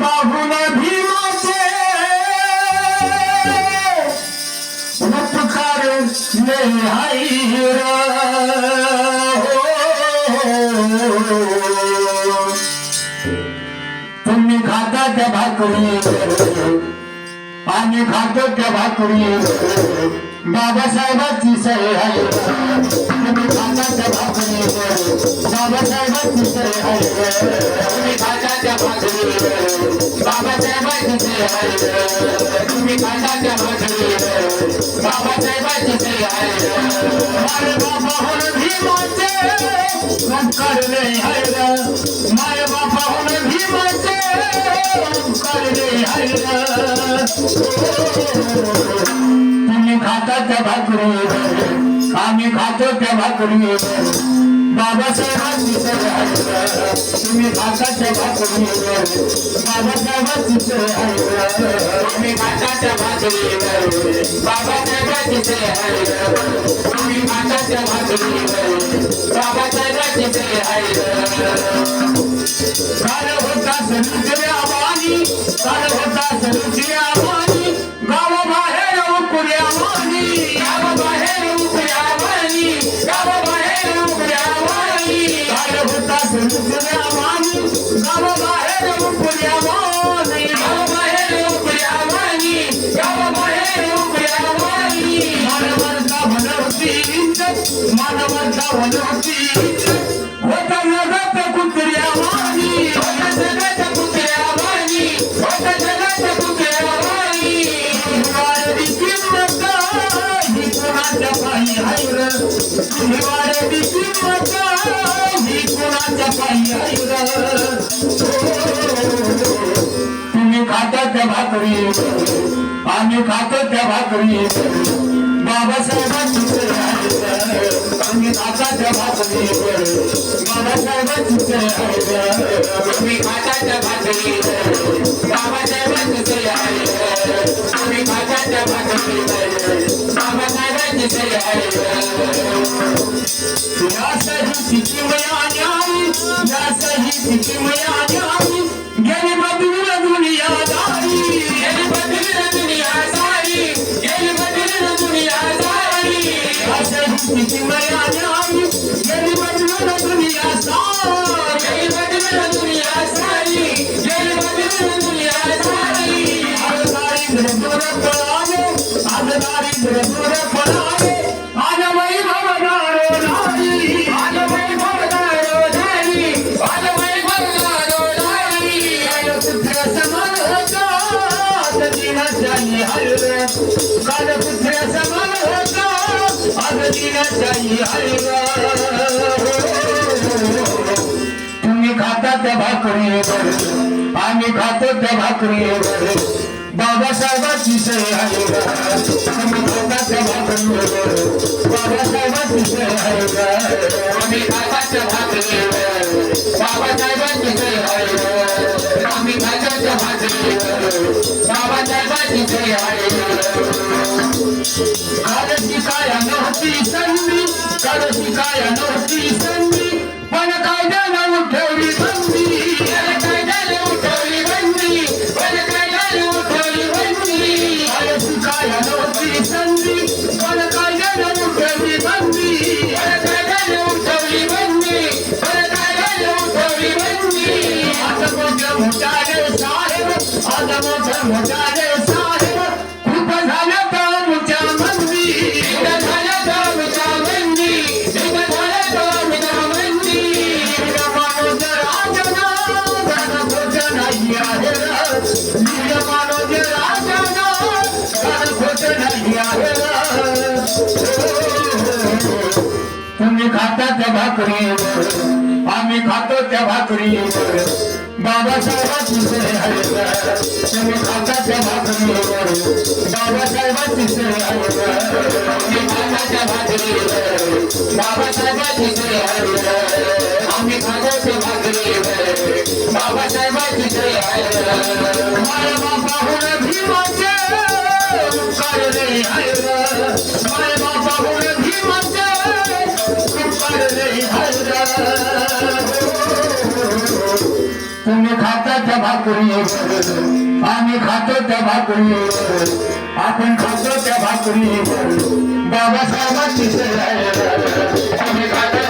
बापाहून भीमाचे उपकार ले तुम्ही खाता त्या भाकरी आम्ही खातो त्या भाकरी बाबासाहेबाची सही आहे तुम्ही खाता त्या भाकरी बाबासाहेबाची सही आहे तुम्ही खाता आहे तुम्ही आहे माय बाबा होऊन भीमाचे करले आहे माय बाबा होऊन भीमाचे करले आहे तुम्ही खाता त्या भाकरी आम्ही खातो त्या भाकरी बाबासाहेबांची तुम्ही खाता भाकरीवर भाकरी बाबासाहेबांची तुम्ही खाता भाकरीवर भाकरी बाबासाहेबांची तुम्ही खाता भाकरीवर भाकरी काल होता समुद्र्या वाणी काल होता समुद्र्या वाणी होता समुद्र्या वाणी गावाबाहेर तुम्ही खातात त्या भाकरी. आम्ही खातात त्या भाकरी. बाबासाहेबांची आम्ही खातात त्या भाकरी. बाबासाहेबांची तुम्ही खातात त्या भाकरी. बाबासाहेबांची आम्ही खातात त्या भाकरी. बाबासाहेबांची सही समान होता आज दिनाचाही हरवे समान होता आज दिनाचाही हरवे तुम्ही खाता त्या भाकरीवर. आम्ही खातो त्या भाकरीवर. बाबासाहेबाची सही आहे. तुम्ही खाता त्या भाकरीवर. बाबासाहेबाची सही आहे. आम्ही खाता त्या भाकरीवर. बाबासाहेबांची सही नव्हती संधी काल शिकाया नव्हती संधी. पण काय उठवली तुम्ही खाता त्या भाकरी. आम्ही खातो त्या भाकरी. बाबासाहेबांची सही आहे. तुम्ही खाता त्या भाकरी. बाबासाहेबांची सही आहे. तुम्ही खाता त्या भाकरी. आहे. आम्ही खातो त्या भाकरी. बाबासाहेबांची सही आहे. माय बाबा भीमाचे. करणे माय तुम्ही खाता त्या भाकरी आम्ही खातो त्या भाकरी आपण खातो त्या भाकरी बाबासाहेबांची सेवा आम्ही खातो